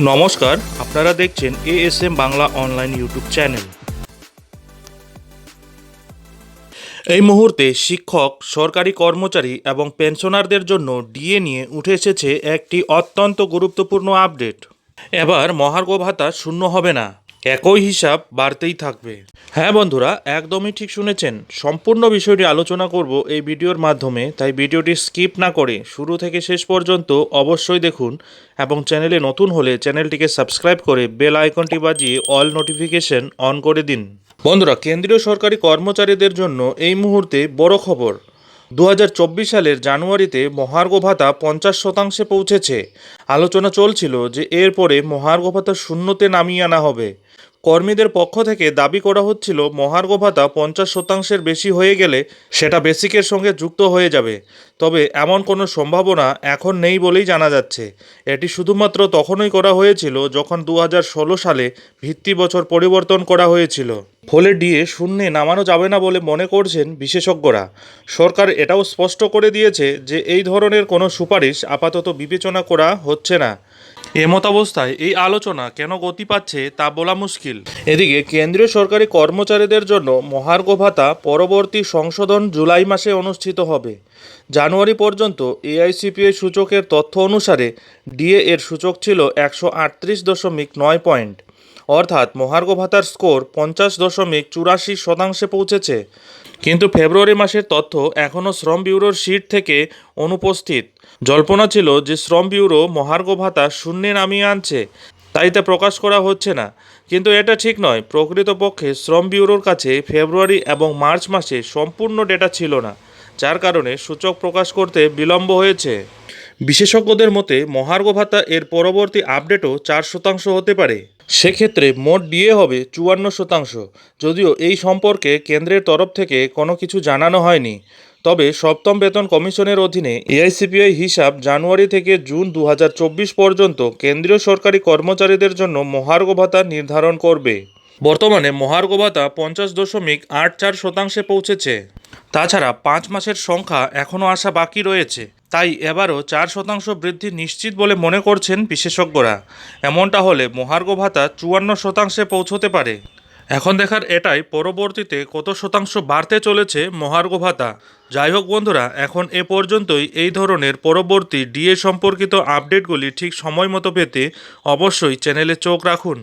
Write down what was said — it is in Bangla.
নমস্কার, আপনারা দেখছেন A S M Bangla online YouTube channel. এই মুহূর্তে শিক্ষক, সরকারি কর্মচারী এবং পেনশনারদের জন্য ডিএ নিয়ে উঠে এসেছে একটি অত্যন্ত গুরুত্বপূর্ণ আপডেট। এবার মহার্ঘ ভাতা শূন্য হবে না। একই হিসাব বাড়তেই থাকবে। হ্যাঁ বন্ধুরা, একদমই ঠিক শুনেছেন। সম্পূর্ণ বিষয়টি আলোচনা করব এই ভিডিওর মাধ্যমে, তাই ভিডিওটি স্কিপ না করে শুরু থেকে শেষ পর্যন্ত অবশ্যই দেখুন এবং চ্যানেলে নতুন হলে চ্যানেলটিকে সাবস্ক্রাইব করে বেল আইকনটি বাজিয়ে অল নোটিফিকেশন অন করে দিন। বন্ধুরা, কেন্দ্রীয় সরকারি কর্মচারীদের জন্য এই মুহূর্তে বড় খবর। দু হাজার চব্বিশ সালের জানুয়ারিতে মহার্ঘ ভাতা পঞ্চাশ শতাংশে পৌঁছেছে। আলোচনা চলছিল যে এরপরে মহার্ঘ ভাতা শূন্যতে নামিয়ে আনা হবে। কর্মীদের পক্ষ থেকে দাবি করা হচ্ছিল মহার্ঘ ভাতা পঞ্চাশ শতাংশের বেশি হয়ে গেলে সেটা বেসিকের সঙ্গে যুক্ত হয়ে যাবে। তবে এমন কোনো সম্ভাবনা এখন নেই বলেই জানা যাচ্ছে। এটি শুধুমাত্র তখনই করা হয়েছিল যখন দু হাজার ষোলো সালে ভিত্তি বছর পরিবর্তন করা হয়েছিল। ফলে ডিএ শূন্যে নামানো যাবে না বলে মনে করছেন বিশেষজ্ঞরা। সরকার এটাও স্পষ্ট করে দিয়েছে যে এই ধরনের কোনো সুপারিশ আপাতত বিবেচনা করা হচ্ছে না। এমতাবস্থায় এই আলোচনা কেন গতি পাচ্ছে তা বলা মুশকিল। এদিকে কেন্দ্রীয় সরকারি কর্মচারীদের জন্য মহার্ঘ ভাতা পরবর্তী সংশোধন জুলাই মাসে অনুষ্ঠিত হবে। জানুয়ারি পর্যন্ত এআইসিপিআই সূচকের তথ্য অনুসারে ডিএ এর সূচক ছিল একশো আটত্রিশ দশমিক নয় পয়েন্ট। অর্থাৎ মহার্ঘ ভাতার স্কোর পঞ্চাশ দশমিক চুরাশি শতাংশে পৌঁছেছে। কিন্তু ফেব্রুয়ারি মাসের তথ্য এখনও শ্রম ব্যুরোর শিট থেকে অনুপস্থিত। জল্পনা ছিল যে শ্রম ব্যুরো মহার্ঘ ভাতা শূন্যে নামিয়ে আনছে, তাই তা প্রকাশ করা হচ্ছে না। কিন্তু এটা ঠিক নয়, প্রকৃতপক্ষে শ্রম ব্যুরোর কাছে ফেব্রুয়ারি এবং মার্চ মাসে সম্পূর্ণ ডেটা ছিল না, যার কারণে সূচক প্রকাশ করতে বিলম্ব হয়েছে। বিশেষজ্ঞদের মতে, মহার্ঘ ভাতা এর পরবর্তী আপডেটও চার শতাংশ হতে পারে। সেক্ষেত্রে মোট ডিএ হবে চুয়ান্ন শতাংশ। যদিও এই সম্পর্কে কেন্দ্রের তরফ থেকে কোনো কিছু জানানো হয়নি। তবে সপ্তম বেতন কমিশনের অধীনে এআইসিপিআই হিসাব জানুয়ারি থেকে জুন দু হাজার চব্বিশ পর্যন্ত কেন্দ্রীয় সরকারি কর্মচারীদের জন্য মহার্ঘ ভাতা নির্ধারণ করবে। বর্তমানে মহার্ঘ ভাতা পঞ্চাশ দশমিক আট চার শতাংশে পৌঁছেছে। তাছাড়া পাঁচ মাসের সংখ্যা এখনও আসা বাকি রয়েছে। তাই এবারও চার শতাংশ বৃদ্ধি নিশ্চিত বলে মনে করছেন বিশেষজ্ঞরা। এমনটা হলে মহার্ঘ ভাতা চুয়ান্ন শতাংশে পৌঁছতে পারে। এখন দেখার এটাই, পরবর্তীতে কত শতাংশ বাড়তে চলেছে মহার্ঘ ভাতা। যাই হোক বন্ধুরা, এখন এ পর্যন্তই। এই ধরনের পরবর্তী ডিএ সম্পর্কিত আপডেটগুলি ঠিক সময় মতো পেতে অবশ্যই চ্যানেলে চোখ রাখুন।